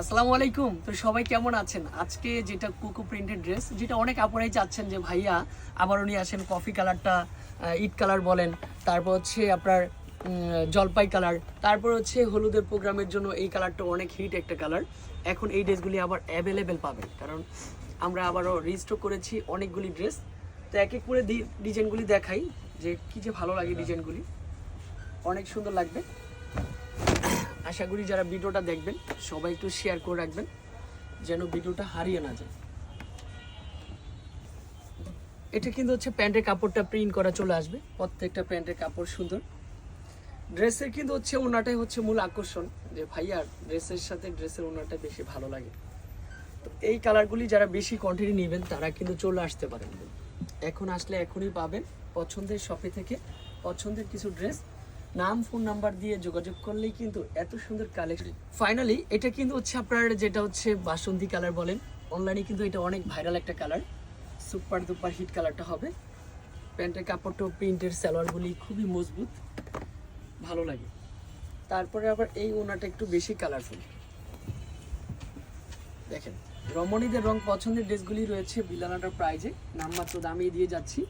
আসসালামু আলাইকুম। তো সবাই কেমন আছেন? আজকে যেটা কুকু প্রিন্টেড ড্রেস যেটা অনেক আপুরাই চাচ্ছেন যে ভাইয়া আবার উনি আসেন কফি কালারটা ইট কালার বলেন। তারপর হচ্ছে আপনার জলপাই কালার তারপর হচ্ছে হলুদের প্রোগ্রামের জন্য এই কালারটা অনেক হিট একটা কালার এখন এই ড্রেসগুলি আবার অ্যাভেলেবেল পাবেন। কারণ আমরা আবারও রিস্টক করেছি অনেকগুলি ড্রেস তো এক এক করে ডিজাইনগুলি দেখাই যে কী যে ভালো লাগে ডিজাইনগুলি অনেক সুন্দর লাগবে। আশা করি যারা ভিডিওটা দেখবেন, সবাই একটু শেয়ার করে রাখবেন, যেন ভিডিওটা হারিয়ে না যায়। এটা কিন্তু হচ্ছে প্যান্টের কাপড়টা প্রিন্ট করা চলে আসবে, প্রত্যেকটা প্যান্টের কাপড় সুন্দর। ড্রেসের কিন্তু হচ্ছে ওনাটাই হচ্ছে মূল আকর্ষণ, যে ভাইয়া ড্রেসের সাথে ড্রেসের ওনাটা বেশি ভালো লাগে। তো এই কালারগুলি যারা বেশি কোয়ান্টিটি নেবেন, তারা কিন্তু চলে আসতে পারেন। এখন আসলে এখনই পাবেন পছন্দের শপে থেকে পছন্দের কিছু ড্রেস নাম ফোন নাম্বার দিয়ে যোগাযোগ করলেই কিন্তু এত সুন্দর কালেকশন ফাইনালি এটা কিন্তু হচ্ছে আপনার যেটা হচ্ছে বাসন্তী কালার বলেন। অনলাইনে কিন্তু এটা অনেক ভাইরাল একটা কালার সুপার দুপার হিট কালারটা হবে। প্যান্টের কাপড়টা প্রিন্টের সালোয়ারগুলি খুবই মজবুত। ভালো লাগে। তারপরে আবার এই ওনাটা একটু বেশি কালারফুল দেখেন, রমণীদের রং পছন্দের ড্রেসগুলি রয়েছে বিলানাটার প্রাইজে নামমাত্র দামে দিয়ে যাচ্ছি।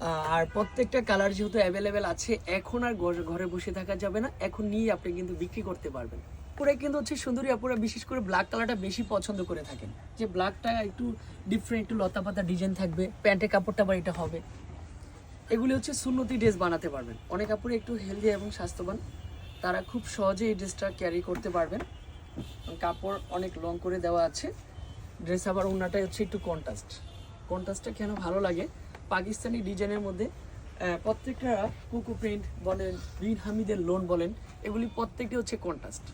আর প্রত্যেকটা কালার যেহেতু অ্যাভেলেবেল আছে, এখন আর ঘর- বসে থাকা যাবে না। এখন নিয়ে আপনি কিন্তু বিক্রি করতে পারবেন। পুরো কিন্তু হচ্ছে সুন্দরী আপুরা বিশেষ করে ব্ল্যাক কালারটা বেশি পছন্দ করে থাকেন। যে ব্ল্যাকটা একটু ডিফারেন্ট একটু লতা পাতা ডিজাইন থাকবে প্যান্টের কাপড়টা আবার এটা হবে। এগুলি হচ্ছে সুন্নতি ড্রেস বানাতে পারবেন। অনেক আপুরে একটু হেলদি এবং স্বাস্থ্যবান। তারা খুব সহজে এই ড্রেসটা ক্যারি করতে পারবেন। কাপড় অনেক লং করে দেওয়া আছে। ড্রেস আবার ওনাটাই হচ্ছে একটু কন্ট্রাস্ট কন্ট্রাস্টটা কেন ভালো লাগে? পাকিস্তানি ডিজাইনের মধ্যে প্রত্যেকটা কুকু প্রিন্ট বলেন বিন হামিদের লোন বলেন, এগুলি প্রত্যেকটি হচ্ছে কন্ট্রাস্ট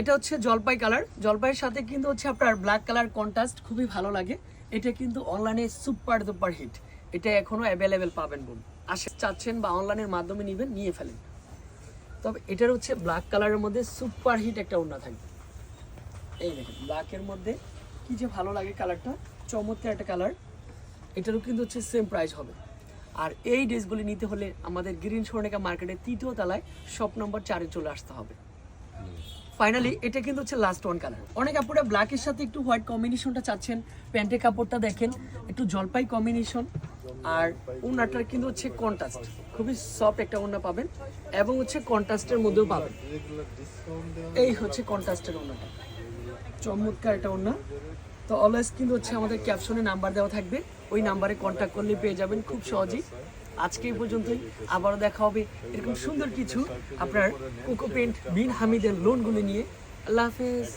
এটা হচ্ছে জলপাই কালার জলপাইয়ের সাথে কিন্তু হচ্ছে আপনার ব্ল্যাক কালার কন্ট্রাস্ট খুবই ভালো লাগে। এটা কিন্তু অনলাইনে সুপার দুপার হিট এটা এখনও অ্যাভেলেবেল পাবেন বোন আসে, চাচ্ছেন বা অনলাইনের মাধ্যমে নেবেন, নিয়ে ফেলেন। তবে এটার হচ্ছে ব্ল্যাক কালারের মধ্যে সুপার হিট একটা ওড়না থাকবে। এই দেখেন ব্ল্যাকের মধ্যে কি যে ভালো লাগে কালারটা চমৎকার একটা কালার এটারও কিন্তু হচ্ছে সেম প্রাইস হবে। আর এই ড্রেসগুলি নিতে হলে আমাদের গ্রিন সোনেকা মার্কেটের তৃতীয় তলায় শপ নম্বর চারে চলে আসতে হবে। ফাইনালি এটা কিন্তু হচ্ছে লাস্ট ওয়ান কালার অনেক আপুরা ব্ল্যাকের সাথে একটু হোয়াইট কম্বিনেশনটা চাচ্ছেন প্যান্টের কাপড়টা দেখেন, একটু জলপাই কম্বিনেশন আর উন্নাটার কিন্তু হচ্ছে কন্ট্রাস্ট খুবই সফট একটা উন্না পাবেন এবং হচ্ছে কন্ট্রাস্টের মধ্যেও পাবেন। এই হচ্ছে কন্ট্রাস্টের উন্নাটা চমৎকার একটা ওড়না। তো অলওয়েজ কিন্তু হচ্ছে আমাদের ক্যাপশনে নাম্বার দেওয়া থাকবে। ওই নাম্বারে কন্ট্যাক্ট করলে পেয়ে যাবেন খুব সহজেই। আজকে এই পর্যন্তই। আবারও দেখা হবে এরকম সুন্দর কিছু আপনার কোকো পেন্ট বিন হামিদের লোনগুলো নিয়ে। আল্লাহ হাফেজ।